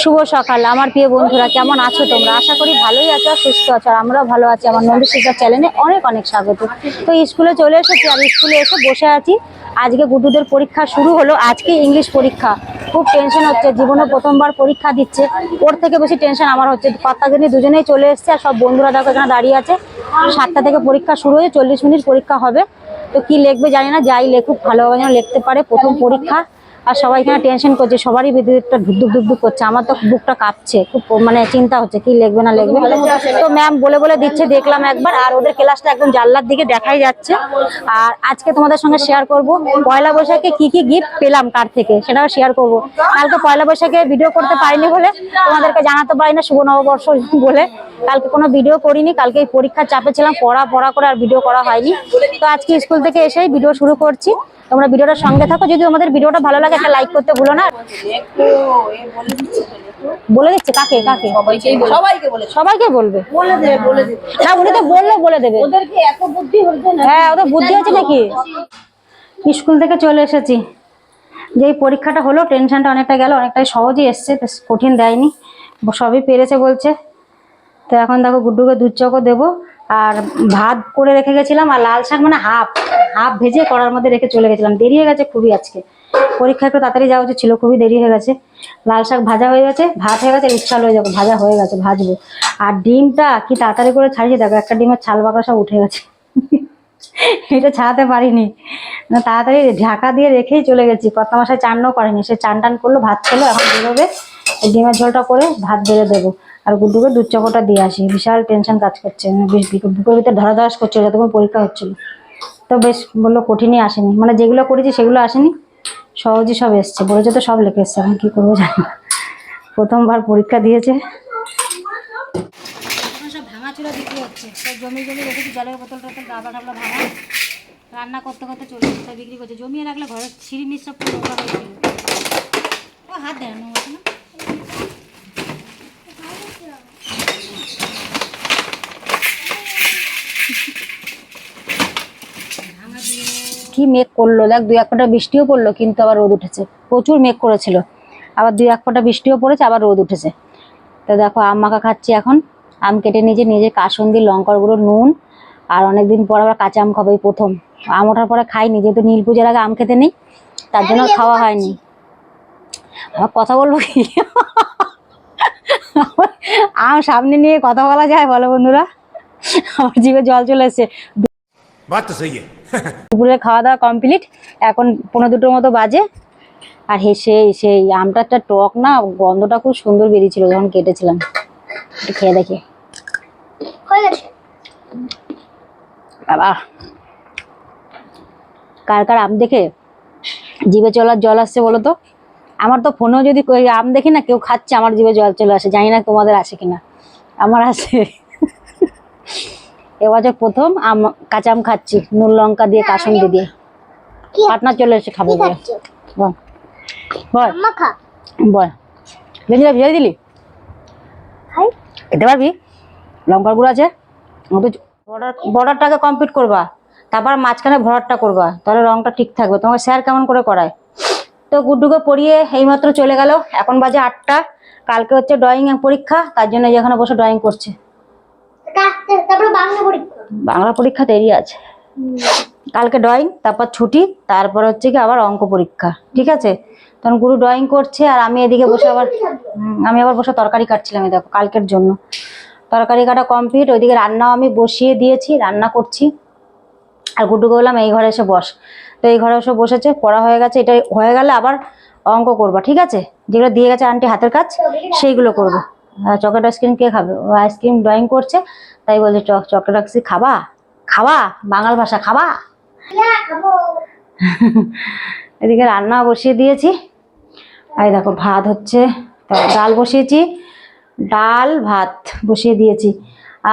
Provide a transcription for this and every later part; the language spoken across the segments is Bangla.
শুভ সকাল। আমার প্রিয় বন্ধুরা, কেমন আছো তোমরা? আশা করি ভালোই আছো আর সুস্থ আছো, আর আমরাও ভালো আছি। আমার নন্দী শিক্ষা চ্যানেলে অনেক অনেক স্বাগত। তো স্কুলে চলে এসেছি আর স্কুলে এসে বসে আছি। আজকে গুড্ডুদের পরীক্ষা শুরু হলো। আজকে ইংলিশ পরীক্ষা। খুব টেনশন হচ্ছে, জীবনে প্রথমবার পরীক্ষা দিচ্ছে। ওর থেকে বেশি টেনশন আমার হচ্ছে। কর্তাগিনী দুজনেই চলে এসছে, আর সব বন্ধুরা দেখো এখানে দাঁড়িয়ে আছে। সাতটা থেকে পরীক্ষা শুরু হয়ে চল্লিশ মিনিট পরীক্ষা হবে। তো কি লিখবে জানি না, যাই লেখুক ভালোভাবে যেন লিখতে পারে। প্রথম পরীক্ষা। আর সবাই এখানে টেনশন করছে সবারই বিদ্যুৎটা ধুকধুক ধুকধুক করছে। আমার তো বুকটা কাঁপছে খুব মানে চিন্তা হচ্ছে কি লিখবে না লিখবে। তো ম্যাম বলে বলে দিচ্ছে দেখলাম একবার আর ওদের ক্লাসটা একদম জানলার দিকে দেখাই যাচ্ছে। আর আজকে তোমাদের সঙ্গে শেয়ার করব পয়লা বৈশাখে কি কি গিফট পেলাম কার থেকে সেটাও শেয়ার করব। কালকে পয়লা বৈশাখে ভিডিও করতে পারিনি বলে তোমাদেরকে জানাতে পারি না শুভ নববর্ষ বলে। কালকে কোনো ভিডিও করিনি কালকে এই পরীক্ষার চাপে ছিলাম পড়া পড়া করে আর ভিডিও করা হয়নি। তো আজকে স্কুল থেকে এসেই ভিডিও শুরু করছি। তোমরা ভিডিওটার সঙ্গে থাকো যদি তোমাদের ভিডিওটা ভালো লাগে একটা লাইক করতে ভুলো না। বলে দিচ্ছে কাকে কাকে? সবাইকে বলবে। বলে বলে না উনি তো বলল বলে দেবে। হ্যাঁ ওদের বুদ্ধি আছে নাকি? স্কুল থেকে চলে এসেছি। যে পরীক্ষাটা হলো টেনশনটা অনেকটা গেল অনেকটাই সহজই এসছে কঠিন দেয়নি। সবই পেরেছে বলছে। তো এখন দেখো গুড্ডুকে দুধ চকো দেবো, আর ভাত করে রেখে গেছিলাম, আর লাল শাক মানে হাফ হাফ ভেজে কড়ার মধ্যে রেখে চলে গেছিলাম। দেরি হয়ে গেছে খুবই আজকে। পরীক্ষা একটু তাড়াতাড়ি যাওয়া উচিত ছিল, খুবই দেরি হয়ে গেছে। লাল শাক ভাজা হয়ে গেছে, ভাত হয়ে গেছে, ইচ্ছা হয়ে যাব ভাজা হয়ে গেছে, ভাজবো। আর ডিমটা কি তাড়াতাড়ি করে ছাড়িয়ে দেখো, একটা ডিমের ছাল বাঁকা সব উঠে গেছে। এটা ছাড়াতে পারিনি। না, তাড়াতাড়ি ঢাকা দিয়ে রেখেই চলে গেছি। কত মাসায় চানও করেনি। সে চান টান করল, ভাত খেলো, এখন বেরোবে। ডিমের ঝোলটা করে ভাত বেড়ে দেবো। আর গুড্ডুকে দুধ চকোটা দিয়ে আসি। বিশাল টেনশন কাজ করছে। বেশ বিক- বুকের ভিতরে ধরা ধরাস করছে, যতক্ষণ পরীক্ষা হচ্ছিল। তো বেশ বলল কঠিনই আসেনি। মানে যেগুলো করেছি সেগুলো আসেনি। সহজই সব এসছে। বলেছে তো সব লেখে এসছে। এখন কী করব জানি না। প্রথমবার পরীক্ষা দিয়েছে। সব ভাঙা চুলা বিক্রি হচ্ছে। সব জমি জমি রেখেছি, জলের বোতল ভাঙা। রান্না করতে করতে চলে বিক্রি করছে। জমিয়ে রাখলে ঘরের সিঁড়ি সব পুরো ও হাত দেয় না? কি মেঘ করল? দেখ দুই এক ফোঁটা বৃষ্টিও পড়ল কিন্তু আবার রোদ উঠেছে। প্রচুর মেঘ করেছিল। আবার দুই এক ফোঁটা বৃষ্টিও পড়েছে আবার রোদ উঠেছে। তো দেখো আম মাখা খাচ্ছি এখন। আম কেটে নিজে নিজে কাসন্দি লঙ্কার গুঁড়ো নুন। আর অনেকদিন পর আবার কাঁচা আম খাব এই প্রথম। আম ওঠার পরে খাইনি যেহেতু নীল পুজোর আগে আম খেতে নেই তার জন্য খাওয়া হয়নি। আমার কথা বলব কি? আম সামনে নিয়ে কথা বলা যায় বলো বন্ধুরা। আমার জীবে জল চলে এসছে। দুপুরে খাওয়া দাওয়া কমপ্লিট এখন পনেরো দুটোর মতো বাজে। আর হেসে সেই আমটা একটা টক না গন্ধটা খুব সুন্দর বেরিয়েছিল যখন কেটেছিলাম। খেয়ে দেখি। বাবা। কার কার আম দেখে জিভে চলার জল আসছে বলো তো? আমার তো ফোনেও যদি আম দেখি না কেউ খাচ্ছে আমার জিভে জল চলে আসে। জানি না তোমাদের আসে কিনা। আমার আসে। এবছর প্রথম আম কাঁচা আম খাচ্ছি। নুন লঙ্কা দিয়ে কাসুন্দি দিয়ে। পাটনা চলে এসে খাব বলে। বল। বল। মাখা বল। ভেজে ভিজাই দিলি? খেতে পারবি? লঙ্কার গুঁড়ো আছে? বর্ডার বর্ডারটাকে কমপ্লিট করবা। তারপর মাঝখানে ভরাটটা করবা। তাহলে রংটা ঠিক থাকবে। তোমার স্যার কেমন করে করায়? তো গুড্ডুকে পড়িয়ে এইমাত্র চলে গেল। এখন বাজে আটটা। কালকে হচ্ছে ড্রয়িং পরীক্ষা। তার জন্য যেখানে বসে ড্রয়িং করছে। বাংলা পরীক্ষা। দেরি আছে। কালকে ড্রয়িং তারপর ছুটি তারপর হচ্ছে কি আবার অঙ্ক পরীক্ষা ঠিক আছে? তখন গুরু ড্রয়িং করছে আর আমি এদিকে বসে আবার আমি আবার বসে তরকারি কাটছিলাম দেখো কালকের জন্য। তরকারি কাটা কমপ্লিট ওইদিকে রান্নাও আমি বসিয়ে দিয়েছি রান্না করছি। আর গুড্ডুকে বললাম এই ঘরে এসে বস। তো এই ঘরে এসে বসেছে পড়া হয়ে গেছে এটা হয়ে গেলে আবার অঙ্ক করবা ঠিক আছে? যেগুলো দিয়ে গেছে আন্টি হাতের কাজ সেইগুলো করব। আর চকলেট আইসক্রিম কে খাবে? ও আইসক্রিম ড্রয়িং করছে, তাই বলছে চক চকলেট আইসক্রিম খাবা? খাবা? বাঙাল ভাষা খাবা? এদিকে রান্না বসিয়ে দিয়েছি। এই দেখো, ভাত হচ্ছে ডাল বসিয়েছি। ডাল, ভাত বসিয়ে দিয়েছি।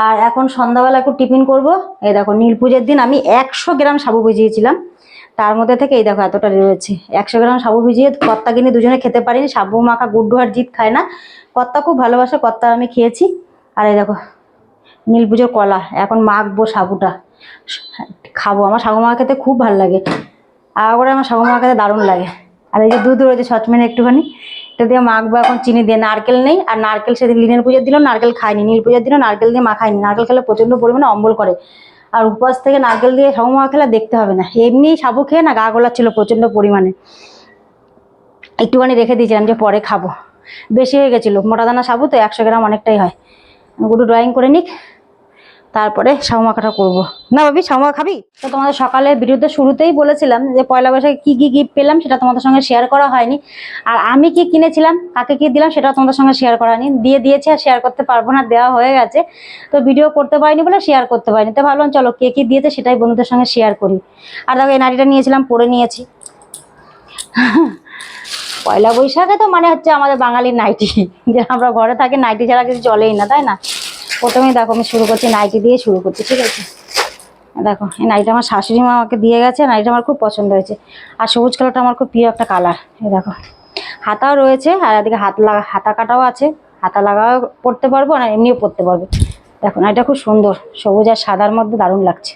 আর এখন সন্ধ্যাবেলা একটু টিফিন করব। এই দেখো, নীল পুজোর দিন আমি একশো গ্রাম সাবু ভিজিয়েছিলাম। তার মধ্যে থেকে এই দেখো এতটা রয়েছে। একশো গ্রাম সাবু ভিজিয়ে কর্তা কিনে দুজনে খেতে পারিনি। সাবু মাখা গুড্ডু আর জিত খায় না। কর্তা খুব ভালোবাসে, কর্তা আমি খেয়েছি। আর এই দেখো, নীল পুজোর কলা, এখন মাখবো সাবুটা। খাব, আমার সাগু মাখা খেতে খুব ভালো লাগে। আর করে আমার সাগু মাখা খেতে দারুণ লাগে। আর এই যে দুধ রয়েছে সচমেনে একটুখানি, এটা দিয়ে মাখবো এখন চিনি দিয়ে। নারকেল নেই, আর নারকেল সেদিন লিনের পুজোর দিল নারকেল খায়নি নীল পুজোর দিনও নারকেল দিয়ে মাখায়নি নারকেল খেলে প্রচণ্ড পরিমাণে অম্বল করে। আর উপবাস থেকে নারকেল দিয়ে সাবু খেলে দেখতে হবে না। এমনি সাবু খেয়ে না গা ছিল প্রচণ্ড পরিমাণে। একটুখানি রেখে দিয়েছিলাম যে পরে খাব। বেশি হয়ে গেছিল। মোটা দানা সাবু তো একশো গ্রাম অনেকটাই হয়। গুটু ড্রয়িং করে নিক। তারপরে সাবু মাখাটা করব। না ভাবি মাখা খাবি? তো তোমাদের সকালে ভিডিওতে শুরুতেই বলেছিলাম যে পয়লা বৈশাখে কী কী গিফট পেলাম সেটা তোমাদের সঙ্গে শেয়ার করা হয়নি। আর আমি কি কিনেছিলাম, কাকে কি দিলাম সেটা তোমাদের সঙ্গে শেয়ার করা হয়নি। দিয়ে দিয়েছে আর শেয়ার করতে পারব না, দেওয়া হয়ে গেছে। তো ভিডিও করতে পারিনি বলে শেয়ার করতে পারিনি। তো ভাবলাম চলো কে কি দিয়েছে সেটাই বন্ধুদের সঙ্গে শেয়ার করি। আর দেখো এই নাড়িটা নিয়েছিলাম, পরে নিয়েছি। পয়লা বৈশাখে তো মানে হচ্ছে আমাদের বাঙালির নাইটি। যে আমরা ঘরে থাকি, নাইটি ছাড়া কিছু চলেই না, তাই না? প্রথমেই দেখো আমি শুরু করছি নাইটি দিয়ে শুরু করছি, ঠিক আছে? দেখো, এই নাইটা আমার শাশুড়ি মা আমাকে দিয়ে গেছে নাইটা আমার খুব পছন্দ হয়েছে। আর সবুজ কালারটা আমার খুব প্রিয় একটা কালার, এই দেখো। হাতাও রয়েছে, আর এদিকে হাত লাগা, হাতা কাটাও আছে। হাতা লাগাও পরতে পারব আর এমনিও পরতে পারব। দেখো নাইটা খুব সুন্দর, সবুজ আর সাদার মধ্যে দারুণ লাগছে।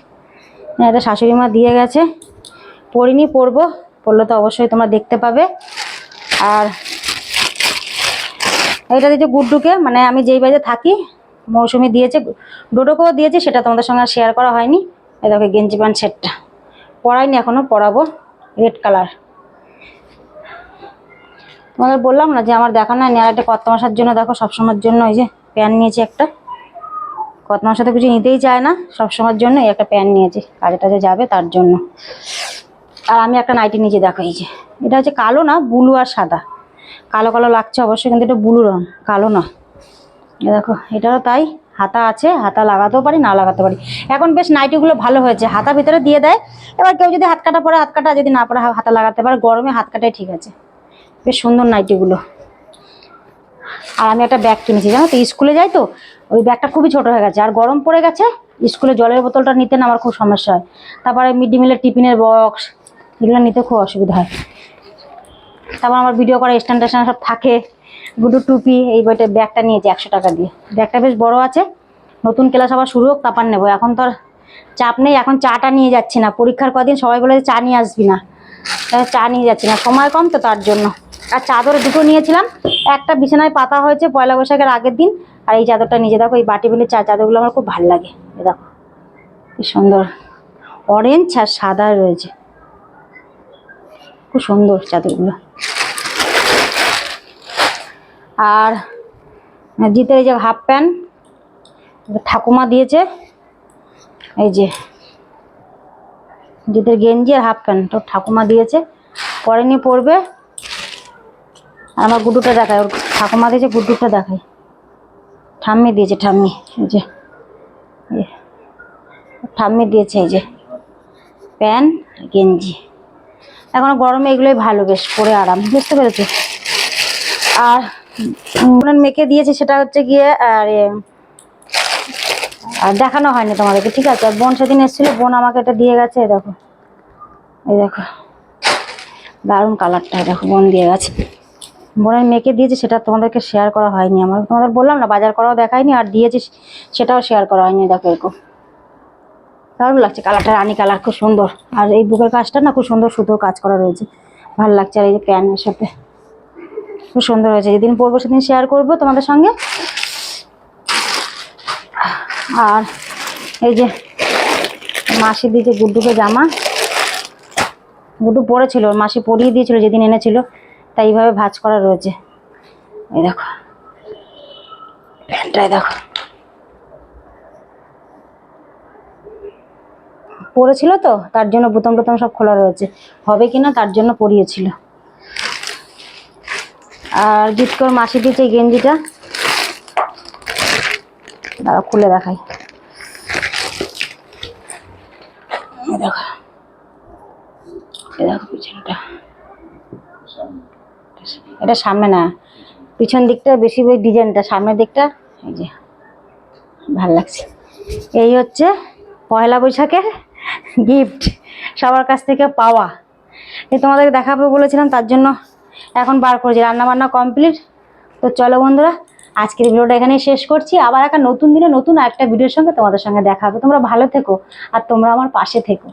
এটা শাশুড়ি মা দিয়ে গেছে। পরিনি পরবো, পরলে তো অবশ্যই তোমরা দেখতে পাবে। আর এটা দিয়েছে গুড্ডুকে মানে আমি যেই বাজে থাকি মৌসুমি দিয়েছে, ডোডোকেও দিয়েছে, সেটা তোমাদের সঙ্গে শেয়ার করা হয়নি। এই দেখো, গেঞ্জি প্যান্ট সেটটা। পরাইনি এখনও পরাবো। রেড কালার তোমাদের বললাম না যে আমার দেখানো হয়নি আর একটা কত মাসের জন্য দেখো, সবসময়ের জন্য ওই যে প্যান্ট নিয়েছি একটা। কত মাসে তো কিছু নিতেই চায় না, সবসময়ের জন্য এই একটা প্যান্ট নিয়েছি, কাজে টাজে যাবে তার জন্য। আর আমি একটা নাইটি নিচে দেখো এই যে। এটা হচ্ছে কালো না, ব্লু আর সাদা। কালো কালো লাগছে অবশ্যই, কিন্তু এটা ব্লু রং, কালো না। দেখো, এটারও তাই, হাতা আছে, হাতা লাগাতেও পারি, না লাগাতে পারি। এখন বেশ নাইটিগুলো ভালো হয়েছে, হাতা ভিতরে দিয়ে দেয়। এবার কেউ যদি হাত কাটা পরে, হাত কাটা, যদি না পরে হাতা লাগাতে পারে, গরমে হাত কাটাই ঠিক আছে। বেশ সুন্দর নাইটিগুলো। আর আমি একটা ব্যাগ কিনেছি, জানো তো, স্কুলে যাই তো, ওই ব্যাগটা খুবই ছোট হয়ে গেছে। আর গরম পড়ে গেছে, স্কুলে জলের বোতলটা নিতে না আমার খুব সমস্যা হয়। তারপরে মিড ডে মিলের টিফিনের বক্স, এগুলো নিতে খুব অসুবিধা হয়। তারপর আমার ভিডিও করা স্ট্যান্ড সব থাকে। গুডু টুপি, এই বইটা ব্যাগটা নিয়েছি একশো টাকা দিয়ে। ব্যাগটা বেশ বড় আছে। নতুন ক্লাস আবার শুরু হোক তারপর নেব। এখন তো চাপ নেই, এখন চাটা নিয়ে যাচ্ছি না। পরীক্ষার কদিন সবাই বলে চা নিয়ে আসবি না। চা নিয়ে যাচ্ছি না। সময় কম তো তার জন্য। আর চাদর দুটো নিয়েছিলাম। একটা বিছানায় পাতা হয়েছে পয়লা বৈশাখের আগের দিন। আর এই চাদরটা নিজে দেখো, এই বাটি বিলের চা চাদরগুলো আমার খুব ভালো লাগে। এ দেখো, কি সুন্দর। অরেঞ্জ আর সাদা রয়েছে। খুব সুন্দর চাদরগুলো। আর জিতের এই যে হাফ প্যান্ট ঠাকুমা দিয়েছে। এই যে জিতের গেঞ্জি আর হাফ প্যান্ট তো ঠাকুমা দিয়েছে। পরেনি পরবে। আর আমার গুড্ডুটা দেখায়, ওর ঠাকুমা দিয়েছে, গুড্ডুটা দেখায়। ঠাম্মি দিয়েছে, ঠাম্মি, এই যে। ঠাম্মি দিয়েছে, এই যে। প্যান্ট, গেঞ্জি। এখন গরমে এগুলোই ভালো বেশ, পরে আরাম, বুঝতে পেরেছ? আর মেয়েকে দিয়েছে, সেটা হচ্ছে গিয়ে, আর আর দেখানো হয়নি তোমাদেরকে, ঠিক আছে? বোন সেদিন এসেছিল, বোন আমাকে এটা দিয়ে গেছে দেখো। এই দেখো। দারুণ কালারটা দেখো, বোন দিয়ে গেছে। বোনের মেয়েকে দিয়েছে, সেটা তোমাদেরকে শেয়ার করা হয়নি আমার। তোমাদের বললাম না, বাজার করাও দেখায়নি, আর দিয়েছি, সেটাও শেয়ার করা হয়নি, দেখো, এরকম। দারুণ লাগছে কালারটা রানি কালার খুব সুন্দর। আর এই বুকের কাজটা না, খুব সুন্দর সুতোর কাজ করা রয়েছে। ভালো লাগছে, আর এই যে প্যান্টের সাথে। খুব সুন্দর হয়েছে। যেদিন পরবো সেদিন শেয়ার করব তোমাদের সঙ্গে। আর এই যে মাসি দিয়েছে গুড্ডুকে জামা, গুড্ডু পরেছিল, মাসি পরিয়ে দিয়েছিল যেদিন এনেছিল, তাই এইভাবে ভাঁজ করা রয়েছে। এই দেখো প্যান্টটাই দেখো। পরেছিল তো, তার জন্য বোতাম টোতাম সব খোলা রয়েছে। হবে কিনা তার জন্য পরিয়েছিল। আর জিতকর মাসি দিয়েছে গেঞ্জিটা। দাঁড়া, খুলে দেখাই। এটা সামনে না, পিছন দিকটা বেশি ওই ডিজাইনটা, সামনের দিকটা, এই যে, ভালো লাগছে। এই হচ্ছে পয়লা বৈশাখের গিফট সবার কাছ থেকে পাওয়া। এই তোমাদেরকে দেখাবো বলেছিলাম, তার জন্য এখন বার করেছি, রান্নাবান্না কমপ্লিট তো চলো বন্ধুরা, আজকের ভিডিওটা এখানেই শেষ করছি। আবার একটা নতুন দিনে নতুন একটা ভিডিওর সঙ্গে তোমাদের সঙ্গে দেখা হবে। তোমরা ভালো থেকো আর তোমরা আমার পাশে থেকো।